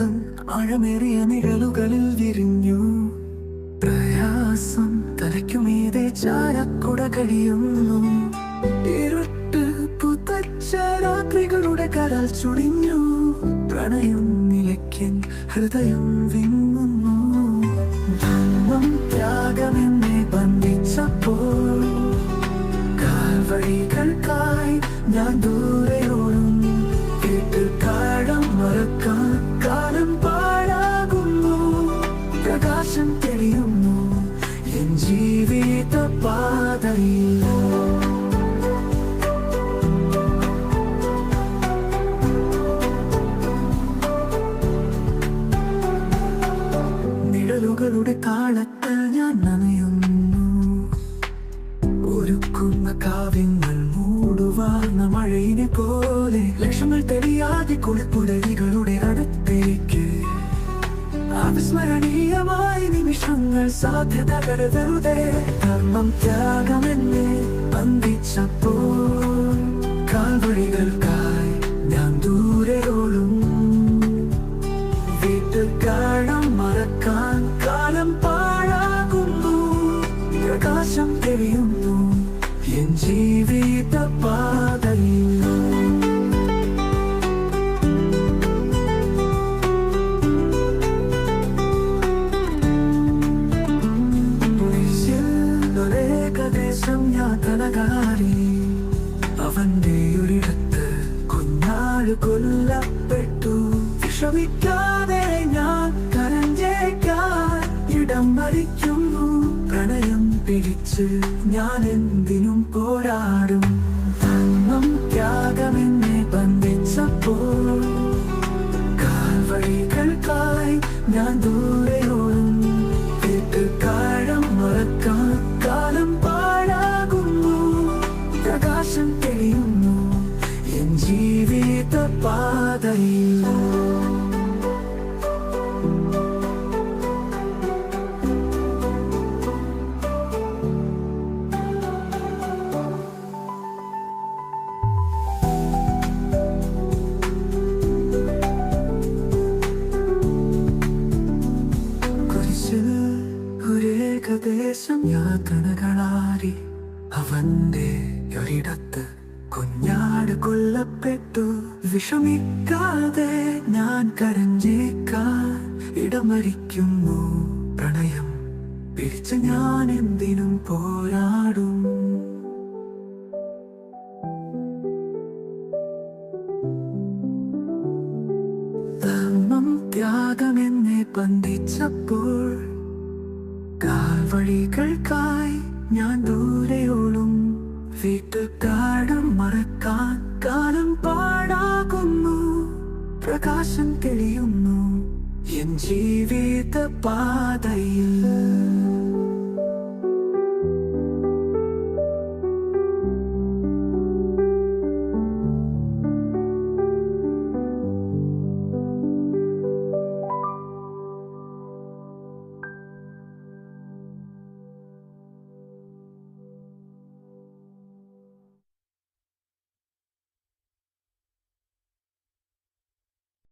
ആഴമേറിയ നിഴലുകളിൽ വിരിഞ്ഞു. പ്രയാസം തലയ്ക്കുമീതെ ചാരക്കുട കഴിയുന്നു. ഇരുട്ട് പുതച്ച രാത്രികളുടെ കരൽ ചുടിഞ്ഞു പ്രണയം നിലയ്ക്കൻ ഹൃദയം വിങ്ങുന്നു. ധർമ്മം ത്യാഗമെന്നെ ബന്ധിച്ചപ്പോൾ കാൽവഴികൾക്കായി ഞാൻ ദൂരെയോടും നിഴലുകളുടെ താളത്തിൽ ഞാൻ നനയുന്നു. ഒരുക്കുന്ന കാവ്യങ്ങൾ മൂടുവാർന്ന മഴയിനെ പോലെ ലക്ഷങ്ങൾ തെളിയാതെ കുളിപ്പുടലികളുടെ അടുത്തേക്ക്. അവിസ്മരണീയമായ നിമിഷങ്ങൾ സാധ്യത കരുതരുതേ. ധർമ്മം ത്യാഗമെന്നെ ബന്ധിച്ചപ്പോൾ കാൽവഴികൾക്കായി തെളിയുന്നു എൻ ജീവിത പാതയിൽ ഒരേകദേശം യാതനകാരി. അവന്റെ ഒരിടത്ത് കുഞ്ഞാട് കൊല്ലപ്പെട്ടു. വിഷമിക്കാതെ ഞാൻ കരഞ്ചേക്കാൻ ഇടം മറിക്കുന്നു പ്രണയം പിടിച്ച് ഞാൻ എന്തിനും പോരാടും. ധർമ്മം ത്യാഗമെന്നെ ബന്ധിച്ചപ്പോൾ കാൽവഴികൾക്കായി ഞാൻ ദൂരെയോടും ഒരേകദേശം യാതനകളാരി അവന്റെ ഒരിടത്ത് കുഞ്ഞാട് കൊല്ലപ്പെട്ടു. വിഷമിക്കാതെ ഞാൻ കരഞ്ഞേക്കാൻ ഇടമരിക്കുന്നു പ്രണയം പിടിച്ച് ഞാൻ എന്തിനും പോരാടും. ധർമ്മം ത്യാഗമെന്നെ ബന്ധിച്ചപ്പോൾ കാൽവഴികൾക്കായി ഞാൻ ദൂരെയോളും വീട്ടുകാടം മറക്കാൻ കാലം പാടാകുന്നു. പ്രകാശം തെളിയുന്നു. എൻ ജീവിത പാതയിൽ